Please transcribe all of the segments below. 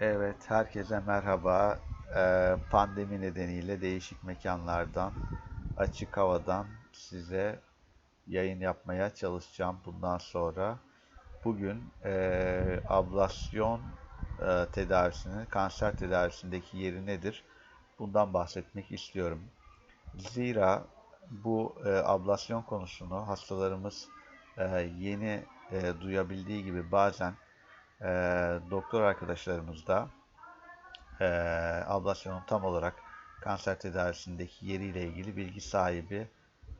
Evet, herkese merhaba. Ee, pandemi nedeniyle değişik mekanlardan, açık havadan size yayın yapmaya çalışacağım bundan sonra. Bugün e, ablasyon e, tedavisinin kanser tedavisindeki yeri nedir? Bundan bahsetmek istiyorum. Zira bu e, ablasyon konusunu hastalarımız e, yeni e, duyabildiği gibi bazen e, doktor arkadaşlarımız da e, ablasyonun tam olarak kanser tedavisindeki yeriyle ilgili bilgi sahibi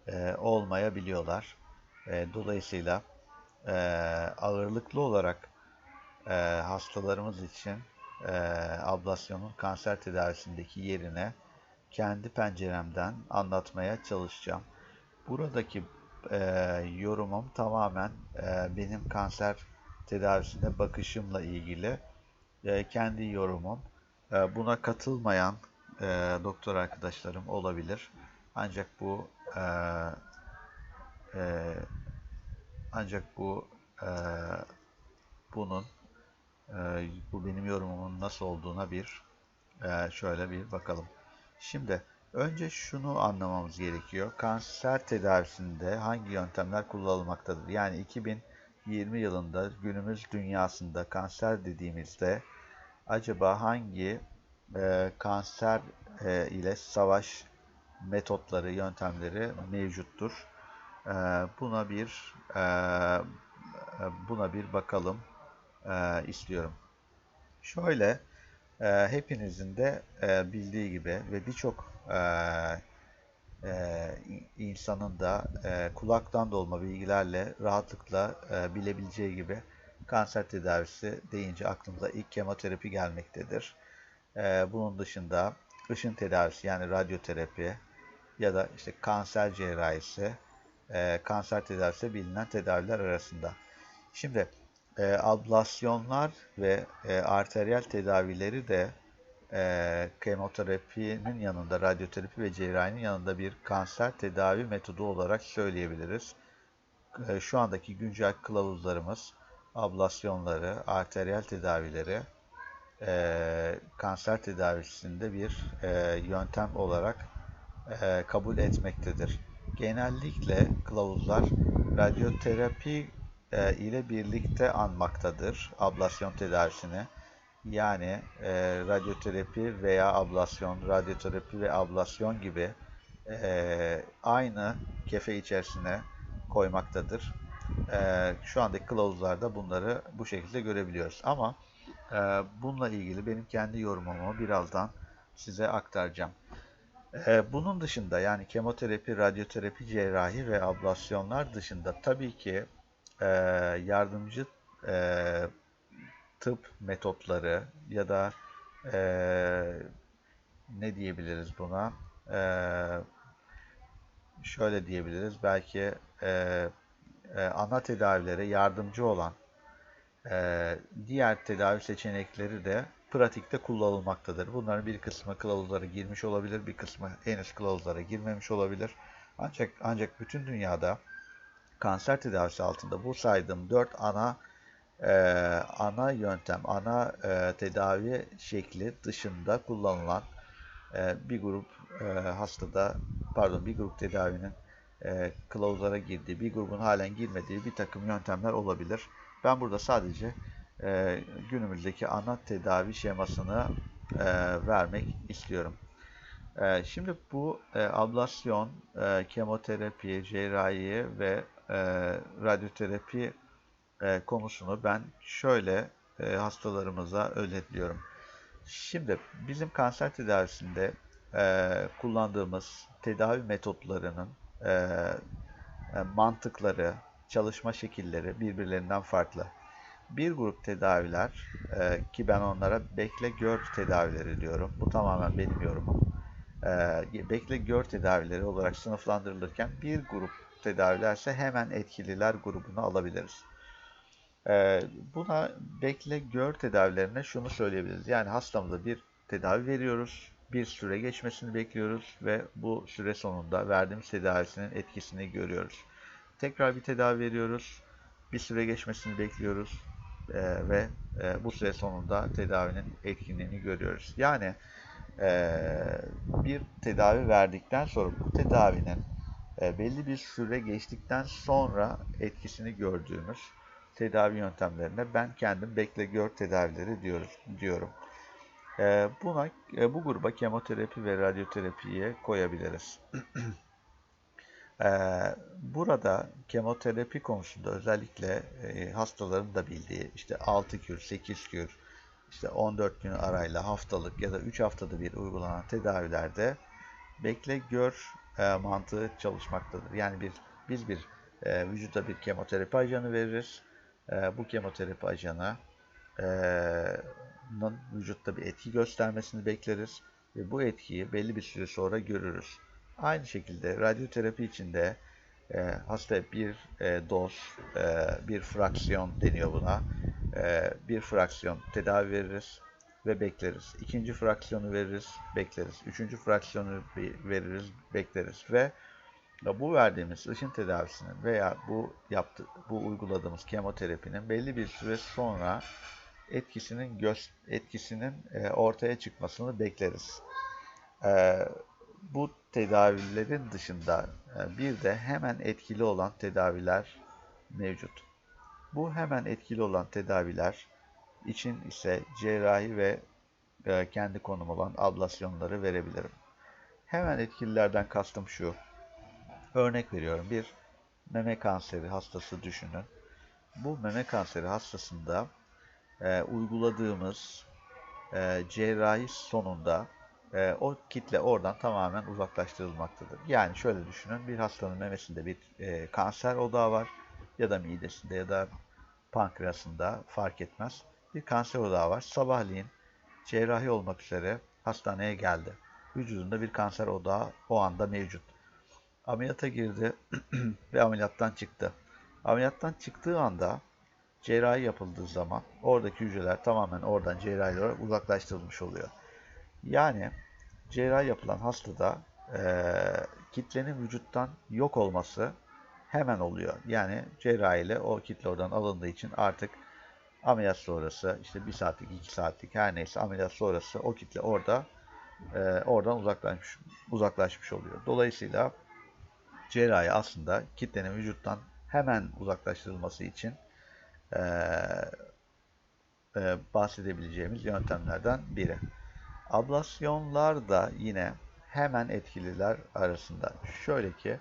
e, olmayabiliyorlar. E, dolayısıyla e, ağırlıklı olarak e, hastalarımız için e, ablasyonun kanser tedavisindeki yerine kendi penceremden anlatmaya çalışacağım. Buradaki e, yorumum tamamen e, benim kanser tedavisine bakışımla ilgili e, kendi yorumum. E, buna katılmayan e, doktor arkadaşlarım olabilir. Ancak bu e, e, ancak bu e, bunun e, bu benim yorumumun nasıl olduğuna bir e, şöyle bir bakalım. Şimdi önce şunu anlamamız gerekiyor. Kanser tedavisinde hangi yöntemler kullanılmaktadır? Yani 2020 yılında günümüz dünyasında kanser dediğimizde acaba hangi e, kanser e, ile savaş metotları, yöntemleri mevcuttur? E, buna bir e, buna bir bakalım e, istiyorum. Şöyle e, hepinizin de e, bildiği gibi ve birçok e, e, insanın da e, kulaktan dolma bilgilerle rahatlıkla e, bilebileceği gibi kanser tedavisi deyince aklımıza ilk kemoterapi gelmektedir. E, bunun dışında ışın tedavisi yani radyoterapi ya da işte kanser cerrahisi, e, kanser tedavisi bilinen tedaviler arasında. Şimdi e, ablasyonlar ve e, arteriyel tedavileri de e, kemoterapinin yanında radyoterapi ve cerrahinin yanında bir kanser tedavi metodu olarak söyleyebiliriz. E, şu andaki güncel kılavuzlarımız ablasyonları, arteriyel tedavileri e, kanser tedavisinde bir e, yöntem olarak e, kabul etmektedir. Genellikle kılavuzlar radyoterapi e, ile birlikte anmaktadır ablasyon tedavisini. Yani e, radyoterapi veya ablasyon, radyoterapi ve ablasyon gibi e, aynı kefe içerisine koymaktadır. E, şu andaki kılavuzlarda bunları bu şekilde görebiliyoruz. Ama e, bununla ilgili benim kendi yorumumu birazdan size aktaracağım. E, bunun dışında yani kemoterapi, radyoterapi, cerrahi ve ablasyonlar dışında tabii ki e, yardımcı e, tıp metotları ya da e, ne diyebiliriz buna? E, şöyle diyebiliriz. Belki e, e, ana tedavilere yardımcı olan e, diğer tedavi seçenekleri de pratikte kullanılmaktadır. Bunların bir kısmı kılavuzlara girmiş olabilir, bir kısmı henüz kılavuzlara girmemiş olabilir. Ancak ancak bütün dünyada kanser tedavisi altında bu saydığım dört ana e, ana yöntem, ana e, tedavi şekli dışında kullanılan e, bir grup e, hastada, pardon bir grup tedavinin e, kılavuzlara girdiği, bir grubun halen girmediği bir takım yöntemler olabilir. Ben burada sadece e, günümüzdeki ana tedavi şemasını e, vermek istiyorum. E, şimdi bu e, ablasyon, e, kemoterapi, cerrahi ve e, radyoterapi e, konusunu ben şöyle e, hastalarımıza özetliyorum. Şimdi bizim kanser tedavisinde e, kullandığımız tedavi metotlarının e, e, mantıkları, çalışma şekilleri birbirlerinden farklı. Bir grup tedaviler e, ki ben onlara bekle gör tedavileri diyorum. Bu tamamen benim yorumum. E, bekle gör tedavileri olarak sınıflandırılırken bir grup tedavilerse hemen etkililer grubunu alabiliriz. Ee, buna bekle gör tedavilerine şunu söyleyebiliriz. Yani hastamıza bir tedavi veriyoruz, bir süre geçmesini bekliyoruz ve bu süre sonunda verdiğimiz tedavisinin etkisini görüyoruz. Tekrar bir tedavi veriyoruz, bir süre geçmesini bekliyoruz, e, ve e, bu süre sonunda tedavinin etkinliğini görüyoruz. Yani e, bir tedavi verdikten sonra bu tedavinin e, belli bir süre geçtikten sonra etkisini gördüğümüz tedavi yöntemlerine ben kendim bekle gör tedavileri diyoruz, diyorum. E, buna e, bu gruba kemoterapi ve radyoterapiye koyabiliriz. e, burada kemoterapi konusunda özellikle e, hastaların da bildiği işte 6 kür, 8 kür, işte 14 gün arayla haftalık ya da 3 haftada bir uygulanan tedavilerde bekle gör e, mantığı çalışmaktadır. Yani bir biz bir e, vücuda bir kemoterapi ajanı veririz. E, bu kemoterapi ajanı e, vücutta bir etki göstermesini bekleriz ve bu etkiyi belli bir süre sonra görürüz. Aynı şekilde radyoterapi içinde e, hasta bir e, doz, e, bir fraksiyon deniyor buna. E, bir fraksiyon tedavi veririz ve bekleriz. İkinci fraksiyonu veririz, bekleriz. Üçüncü fraksiyonu veririz, bekleriz ve bu verdiğimiz ışın tedavisinin veya bu yaptı, bu uyguladığımız kemoterapinin belli bir süre sonra etkisinin göz etkisinin e, ortaya çıkmasını bekleriz. E, bu tedavilerin dışında e, bir de hemen etkili olan tedaviler mevcut. Bu hemen etkili olan tedaviler için ise cerrahi ve e, kendi konum olan ablasyonları verebilirim. Hemen etkililerden kastım şu. Örnek veriyorum. Bir meme kanseri hastası düşünün. Bu meme kanseri hastasında e, uyguladığımız e, cerrahi sonunda e, o kitle oradan tamamen uzaklaştırılmaktadır. Yani şöyle düşünün. Bir hastanın memesinde bir e, kanser odağı var ya da midesinde ya da pankreasında fark etmez. Bir kanser odağı var. Sabahleyin cerrahi olmak üzere hastaneye geldi. Vücudunda bir kanser odağı o anda mevcut. Ameliyata girdi ve ameliyattan çıktı. Ameliyattan çıktığı anda cerrahi yapıldığı zaman oradaki hücreler tamamen oradan cerrahi olarak uzaklaştırılmış oluyor. Yani cerrahi yapılan hastada e, kitlenin vücuttan yok olması hemen oluyor. Yani cerrahi ile o kitle oradan alındığı için artık ameliyat sonrası işte bir saatlik, iki saatlik her neyse ameliyat sonrası o kitle orada e, oradan uzaklaşmış, uzaklaşmış oluyor. Dolayısıyla cerrahi aslında kitlenin vücuttan hemen uzaklaştırılması için e, e, bahsedebileceğimiz yöntemlerden biri. Ablasyonlar da yine hemen etkililer arasında. Şöyle ki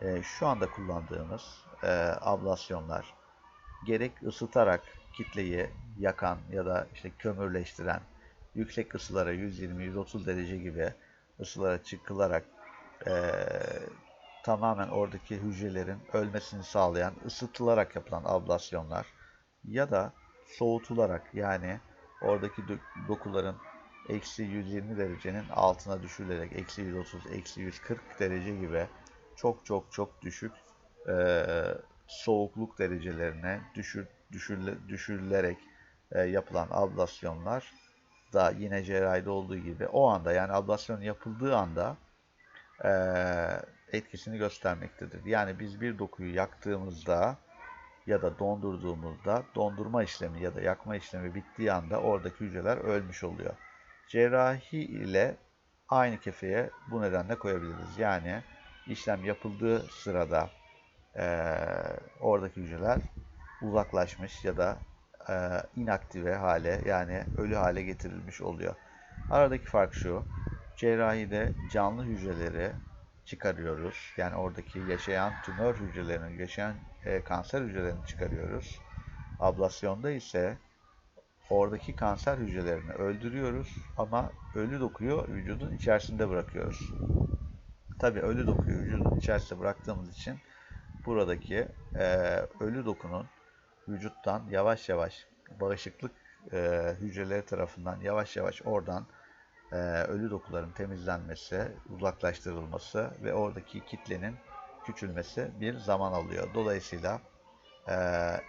e, şu anda kullandığımız e, ablasyonlar gerek ısıtarak kitleyi yakan ya da işte kömürleştiren yüksek ısılara 120-130 derece gibi ısılara çıkılarak e, tamamen oradaki hücrelerin ölmesini sağlayan ısıtılarak yapılan ablasyonlar ya da soğutularak yani oradaki dokuların eksi 120 derecenin altına düşürülerek eksi 130, eksi 140 derece gibi çok çok çok düşük e, soğukluk derecelerine düşür, düşürle, düşürülerek e, yapılan ablasyonlar da yine cerrahide olduğu gibi o anda yani ablasyon yapıldığı anda e, etkisini göstermektedir. Yani biz bir dokuyu yaktığımızda ya da dondurduğumuzda dondurma işlemi ya da yakma işlemi bittiği anda oradaki hücreler ölmüş oluyor. Cerrahi ile aynı kefeye bu nedenle koyabiliriz. Yani işlem yapıldığı sırada e, oradaki hücreler uzaklaşmış ya da e, inaktive hale yani ölü hale getirilmiş oluyor. Aradaki fark şu. Cerrahide canlı hücreleri çıkarıyoruz. Yani oradaki yaşayan tümör hücrelerini, yaşayan e, kanser hücrelerini çıkarıyoruz. Ablasyonda ise oradaki kanser hücrelerini öldürüyoruz ama ölü dokuyu vücudun içerisinde bırakıyoruz. Tabi ölü dokuyu vücudun içerisinde bıraktığımız için buradaki e, ölü dokunun vücuttan yavaş yavaş bağışıklık e, hücreleri tarafından yavaş yavaş oradan e, ölü dokuların temizlenmesi, uzaklaştırılması ve oradaki kitlenin küçülmesi bir zaman alıyor. Dolayısıyla e,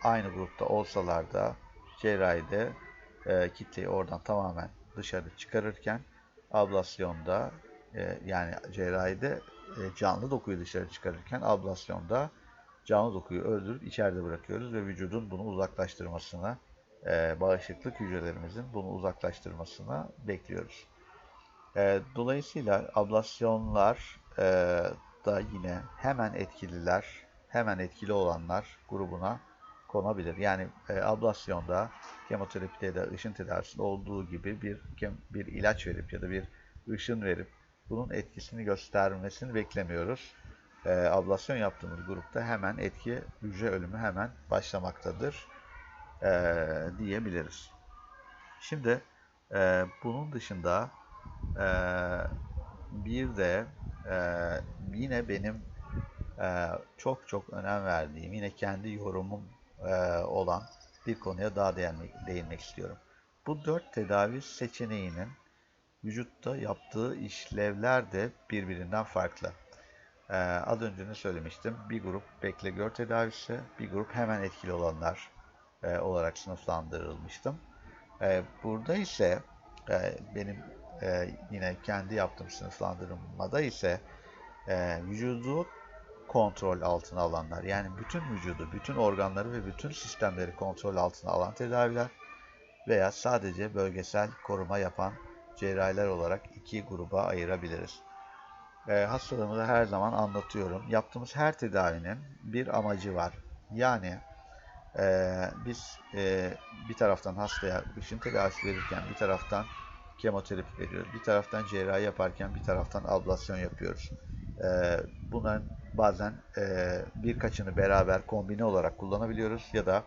aynı grupta olsalar da cerrahide e, kitleyi oradan tamamen dışarı çıkarırken ablasyonda e, yani cerrahide e, canlı dokuyu dışarı çıkarırken ablasyonda canlı dokuyu öldürüp içeride bırakıyoruz ve vücudun bunu uzaklaştırmasını e, bağışıklık hücrelerimizin bunu uzaklaştırmasını bekliyoruz. E, dolayısıyla ablasyonlar e, da yine hemen etkililer, hemen etkili olanlar grubuna konabilir. Yani e, ablasyonda, kemoterapide de ışın tedavisinde olduğu gibi bir bir ilaç verip ya da bir ışın verip bunun etkisini göstermesini beklemiyoruz. E, ablasyon yaptığımız grupta hemen etki, hücre ölümü hemen başlamaktadır e, diyebiliriz. Şimdi e, bunun dışında e, bir de e, yine benim e, çok çok önem verdiğim, yine kendi yorumum e, olan bir konuya daha değinmek, değinmek istiyorum. Bu dört tedavi seçeneğinin vücutta yaptığı işlevler de birbirinden farklı. Ee, az önce ne söylemiştim? Bir grup bekle gör tedavisi, bir grup hemen etkili olanlar e, olarak sınıflandırılmıştım. E, burada ise e, benim e, yine kendi yaptığım sınıflandırmada ise e, vücudu kontrol altına alanlar, yani bütün vücudu, bütün organları ve bütün sistemleri kontrol altına alan tedaviler veya sadece bölgesel koruma yapan cerrahiler olarak iki gruba ayırabiliriz. E, hastalığımı da her zaman anlatıyorum. Yaptığımız her tedavinin bir amacı var. Yani e, biz e, bir taraftan hastaya ışın tedavisi verirken bir taraftan kemoterapi veriyoruz. Bir taraftan cerrahi yaparken bir taraftan ablasyon yapıyoruz. E, bunların bazen e, birkaçını beraber kombine olarak kullanabiliyoruz ya da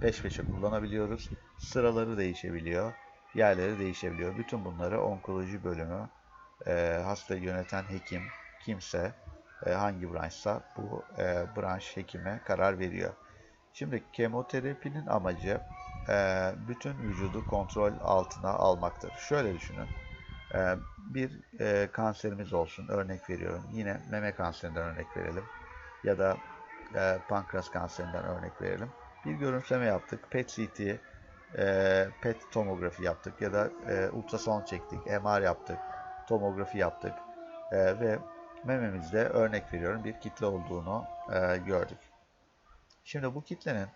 peş peşe kullanabiliyoruz. Sıraları değişebiliyor, yerleri değişebiliyor. Bütün bunları onkoloji bölümü, e, hastayı yöneten hekim, kimse, e, hangi branşsa bu e, branş hekime karar veriyor. Şimdi kemoterapinin amacı bütün vücudu kontrol altına almaktır. Şöyle düşünün. E, bir e, kanserimiz olsun, örnek veriyorum. Yine meme kanserinden örnek verelim. Ya da e, pankreas kanserinden örnek verelim. Bir görüntüleme yaptık. PET-CT, e, PET tomografi yaptık ya da ultrason çektik, MR yaptık, tomografi yaptık ve mememizde örnek veriyorum bir kitle olduğunu gördük. Şimdi bu kitlenin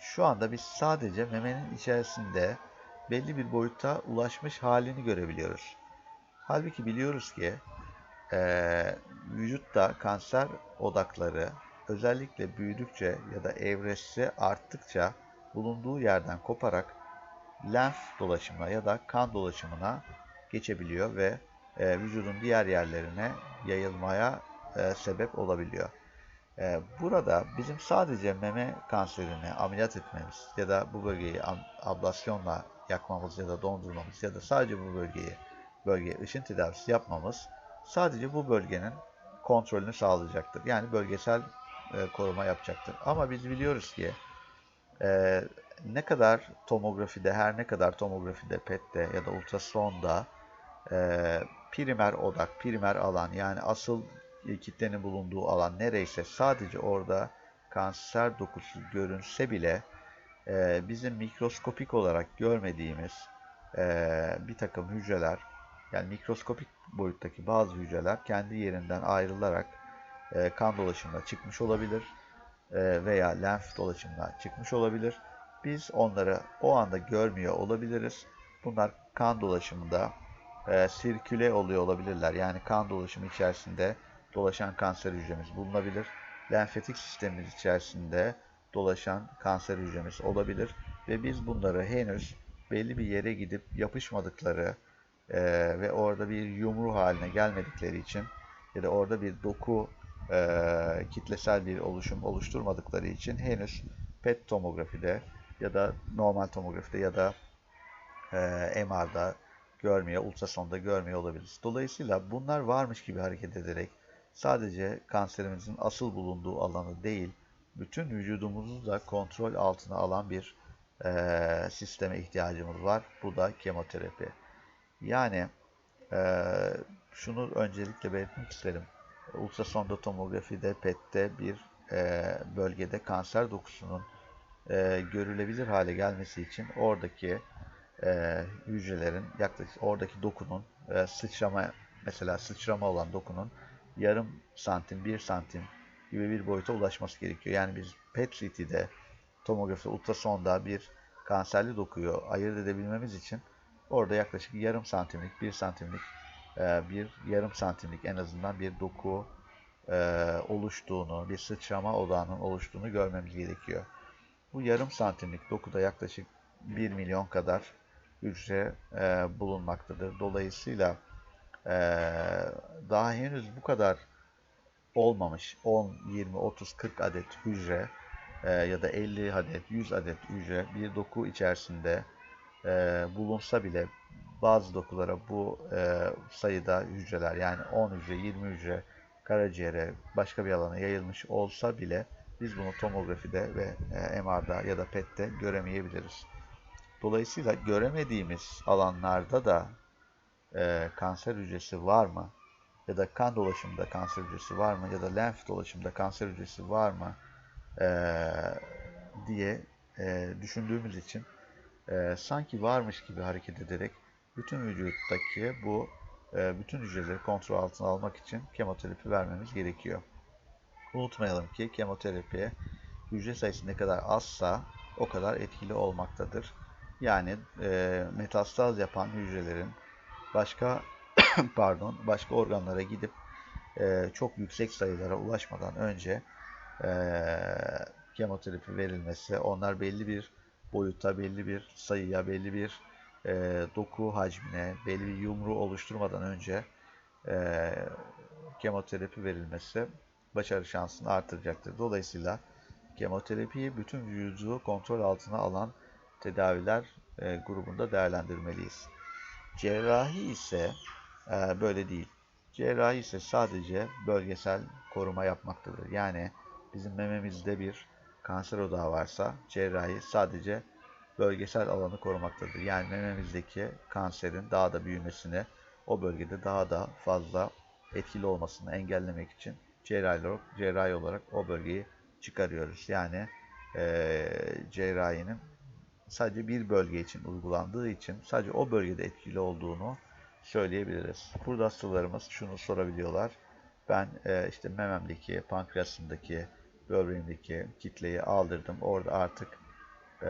şu anda biz sadece memenin içerisinde belli bir boyuta ulaşmış halini görebiliyoruz. Halbuki biliyoruz ki e, vücutta kanser odakları özellikle büyüdükçe ya da evresi arttıkça bulunduğu yerden koparak lenf dolaşımına ya da kan dolaşımına geçebiliyor ve e, vücudun diğer yerlerine yayılmaya e, sebep olabiliyor. E, burada bizim sadece meme kanserini ameliyat etmemiz ya da bu bölgeyi ablasyonla yakmamız ya da dondurmamız ya da sadece bu bölgeyi bölgeye ışın tedavisi yapmamız sadece bu bölgenin kontrolünü sağlayacaktır. Yani bölgesel e, koruma yapacaktır. Ama biz biliyoruz ki e, ne kadar tomografide, her ne kadar tomografide, PET'te ya da ultrasonda e, primer odak, primer alan yani asıl kitlenin bulunduğu alan nereyse sadece orada kanser dokusu görünse bile e, bizim mikroskopik olarak görmediğimiz e, bir takım hücreler yani mikroskopik boyuttaki bazı hücreler kendi yerinden ayrılarak e, kan dolaşımına çıkmış olabilir e, veya lenf dolaşımına çıkmış olabilir. Biz onları o anda görmüyor olabiliriz. Bunlar kan dolaşımında e, sirküle oluyor olabilirler. Yani kan dolaşımı içerisinde dolaşan kanser hücremiz bulunabilir. Lenfetik sistemimiz içerisinde dolaşan kanser hücremiz olabilir. Ve biz bunları henüz belli bir yere gidip yapışmadıkları e, ve orada bir yumru haline gelmedikleri için ya da orada bir doku e, kitlesel bir oluşum oluşturmadıkları için henüz PET tomografide ya da normal tomografide ya da e, MR'da görmüyor, ultrasonda görmüyor olabiliriz. Dolayısıyla bunlar varmış gibi hareket ederek sadece kanserimizin asıl bulunduğu alanı değil, bütün vücudumuzu da kontrol altına alan bir e, sisteme ihtiyacımız var. Bu da kemoterapi. Yani e, şunu öncelikle belirtmek isterim. Ultrasonda, tomografide, PET'te bir e, bölgede kanser dokusunun e, görülebilir hale gelmesi için oradaki e, hücrelerin yaklaşık oradaki dokunun e, sıçrama mesela sıçrama olan dokunun yarım santim, bir santim gibi bir boyuta ulaşması gerekiyor. Yani biz PET CT'de, tomografi ultrasonda bir kanserli dokuyu ayırt edebilmemiz için orada yaklaşık yarım santimlik, bir santimlik, e, bir yarım santimlik en azından bir doku e, oluştuğunu, bir sıçrama odağının oluştuğunu görmemiz gerekiyor. Bu yarım santimlik dokuda yaklaşık 1 milyon kadar hücre e, bulunmaktadır. Dolayısıyla daha henüz bu kadar olmamış 10, 20, 30, 40 adet hücre e, ya da 50 adet, 100 adet hücre bir doku içerisinde e, bulunsa bile bazı dokulara bu e, sayıda hücreler yani 10 hücre, 20 hücre karaciğere başka bir alana yayılmış olsa bile biz bunu tomografide ve MR'da ya da PET'te göremeyebiliriz. Dolayısıyla göremediğimiz alanlarda da e, kanser hücresi var mı? Ya da kan dolaşımında kanser hücresi var mı? Ya da lenf dolaşımında kanser hücresi var mı? E, diye e, düşündüğümüz için e, sanki varmış gibi hareket ederek bütün vücuttaki bu e, bütün hücreleri kontrol altına almak için kemoterapi vermemiz gerekiyor. Unutmayalım ki kemoterapi hücre sayısı ne kadar azsa o kadar etkili olmaktadır. Yani e, metastaz yapan hücrelerin başka pardon başka organlara gidip e, çok yüksek sayılara ulaşmadan önce e, kemoterapi verilmesi, onlar belli bir boyuta, belli bir sayıya, belli bir e, doku hacmine, belli bir yumru oluşturmadan önce e, kemoterapi verilmesi başarı şansını artıracaktır. Dolayısıyla kemoterapiyi bütün vücudu kontrol altına alan tedaviler e, grubunda değerlendirmeliyiz. Cerrahi ise e, böyle değil. Cerrahi ise sadece bölgesel koruma yapmaktadır. Yani bizim mememizde bir kanser odağı varsa cerrahi sadece bölgesel alanı korumaktadır. Yani mememizdeki kanserin daha da büyümesini, o bölgede daha da fazla etkili olmasını engellemek için cerrahi olarak, cerrahi olarak o bölgeyi çıkarıyoruz. Yani e, cerrahinin sadece bir bölge için uygulandığı için sadece o bölgede etkili olduğunu söyleyebiliriz. Burada hastalarımız şunu sorabiliyorlar. Ben e, işte mememdeki, pankreasımdaki, böbreğimdeki kitleyi aldırdım. Orada artık e,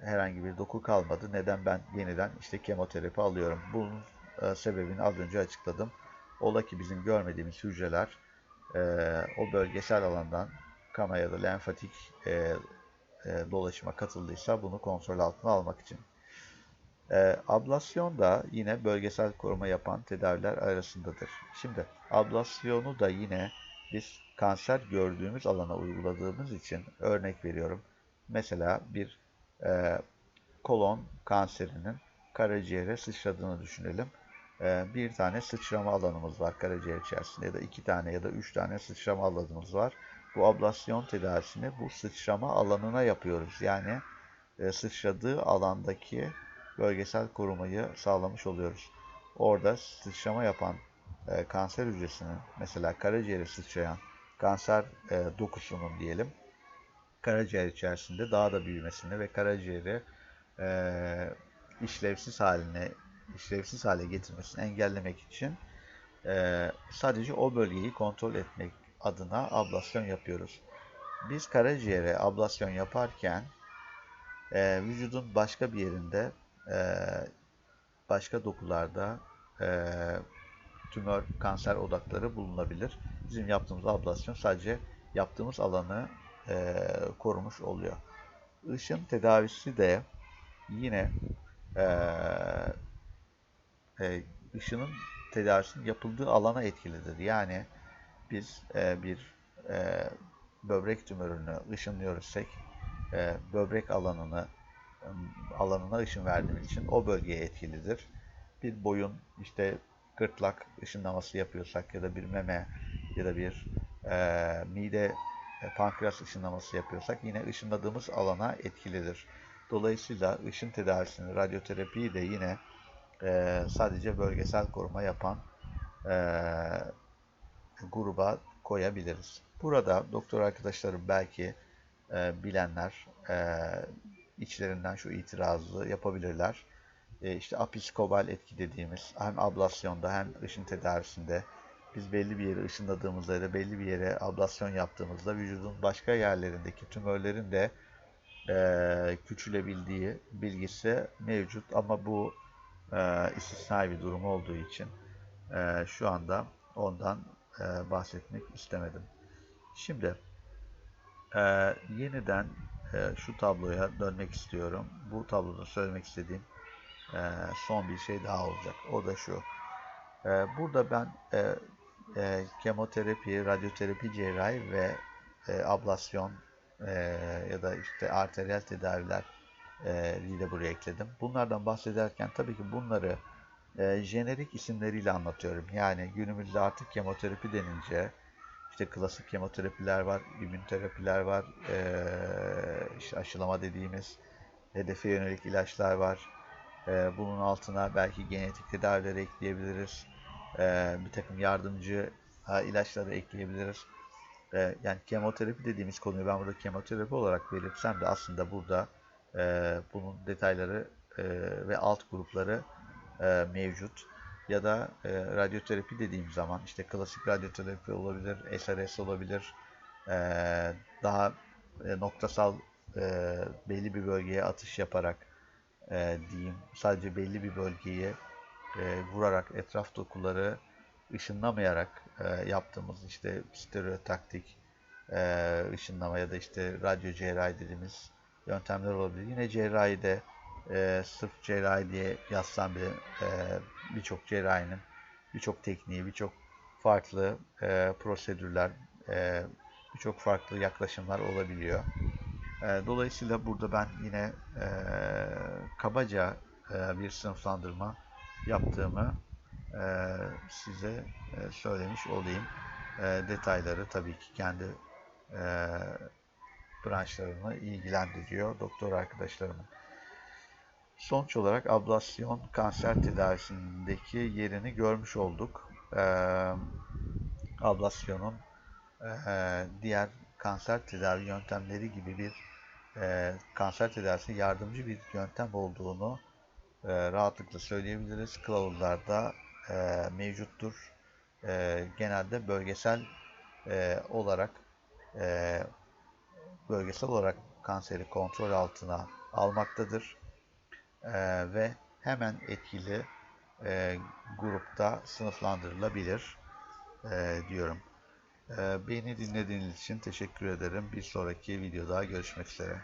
herhangi bir doku kalmadı. Neden ben yeniden işte kemoterapi alıyorum? Bunun e, sebebini az önce açıkladım. Ola ki bizim görmediğimiz hücreler e, o bölgesel alandan kana ya da lenfatik e, e, dolaşıma katıldıysa bunu kontrol altına almak için. E, ablasyon da yine bölgesel koruma yapan tedaviler arasındadır. Şimdi ablasyonu da yine biz kanser gördüğümüz alana uyguladığımız için örnek veriyorum. Mesela bir e, kolon kanserinin karaciğere sıçradığını düşünelim. E, bir tane sıçrama alanımız var karaciğer içerisinde ya da iki tane ya da üç tane sıçrama alanımız var. Bu ablasyon tedavisini bu sıçrama alanına yapıyoruz. Yani e, sıçradığı alandaki bölgesel korumayı sağlamış oluyoruz. Orada sıçrama yapan e, kanser hücresinin mesela karaciğere sıçrayan kanser e, dokusunun diyelim karaciğer içerisinde daha da büyümesini ve karaciğeri e, işlevsiz haline işlevsiz hale getirmesini engellemek için e, sadece o bölgeyi kontrol etmek adına ablasyon yapıyoruz. Biz karaciğere ablasyon yaparken e, vücudun başka bir yerinde e, başka dokularda e, tümör, kanser odakları bulunabilir. Bizim yaptığımız ablasyon sadece yaptığımız alanı e, korumuş oluyor. Işın tedavisi de yine e, e, ışının tedavisinin yapıldığı alana etkilidir. Yani biz e, bir e, böbrek tümörünü ışınlıyorsak e, böbrek alanını alanına ışın verdiğimiz için o bölgeye etkilidir. Bir boyun işte gırtlak ışınlaması yapıyorsak ya da bir meme ya da bir e, mide e, pankreas ışınlaması yapıyorsak yine ışınladığımız alana etkilidir. Dolayısıyla ışın tedavisini, radyoterapiyi de yine e, sadece bölgesel koruma yapan e, gruba koyabiliriz. Burada doktor arkadaşlarım belki e, bilenler e, içlerinden şu itirazı yapabilirler. E, işte apiskobal etki dediğimiz hem ablasyonda hem ışın tedavisinde biz belli bir yere ışınladığımızda ya da belli bir yere ablasyon yaptığımızda vücudun başka yerlerindeki tümörlerin de e, küçülebildiği bilgisi mevcut ama bu e, istisnai bir durum olduğu için e, şu anda ondan e, bahsetmek istemedim. Şimdi e, yeniden e, şu tabloya dönmek istiyorum. Bu tabloda söylemek istediğim e, son bir şey daha olacak. O da şu. E, burada ben e, e, kemoterapi, radyoterapi cerrahi ve e, ablasyon e, ya da işte arteriyel tedaviler e, de buraya ekledim. Bunlardan bahsederken tabii ki bunları e, jenerik isimleriyle anlatıyorum. Yani günümüzde artık kemoterapi denince işte klasik kemoterapiler var, immünterapiler var, e, işte aşılama dediğimiz hedefe yönelik ilaçlar var. E, bunun altına belki genetik tedavileri ekleyebiliriz. E, bir takım yardımcı ha, ilaçları ekleyebiliriz. E, yani kemoterapi dediğimiz konuyu ben burada kemoterapi olarak belirtsem de aslında burada e, bunun detayları e, ve alt grupları e, mevcut. Ya da e, radyoterapi dediğim zaman işte klasik radyoterapi olabilir, SRS olabilir, e, daha e, noktasal e, belli bir bölgeye atış yaparak e, diyeyim sadece belli bir bölgeyi e, vurarak etraf dokuları ışınlamayarak e, yaptığımız işte stereotaktik e, ışınlama ya da işte radyo cerrahi dediğimiz yöntemler olabilir. Yine cerrahide e, sırf cerrahi diye yazsam bile e, birçok cerrahinin birçok tekniği, birçok farklı e, prosedürler, e, birçok farklı yaklaşımlar olabiliyor. E, dolayısıyla burada ben yine e, kabaca e, bir sınıflandırma yaptığımı e, size e, söylemiş olayım. E, detayları tabii ki kendi e, branşlarını ilgilendiriyor doktor arkadaşlarımın. Sonuç olarak ablasyon kanser tedavisindeki yerini görmüş olduk. E, ablasyonun e, diğer kanser tedavi yöntemleri gibi bir e, kanser tedavisine yardımcı bir yöntem olduğunu e, rahatlıkla söyleyebiliriz. Kılavuzlarda e, mevcuttur. E, genelde bölgesel e, olarak e, bölgesel olarak kanseri kontrol altına almaktadır e, ve hemen etkili e, grupta sınıflandırılabilir e, diyorum. E, beni dinlediğiniz için teşekkür ederim. Bir sonraki videoda görüşmek üzere.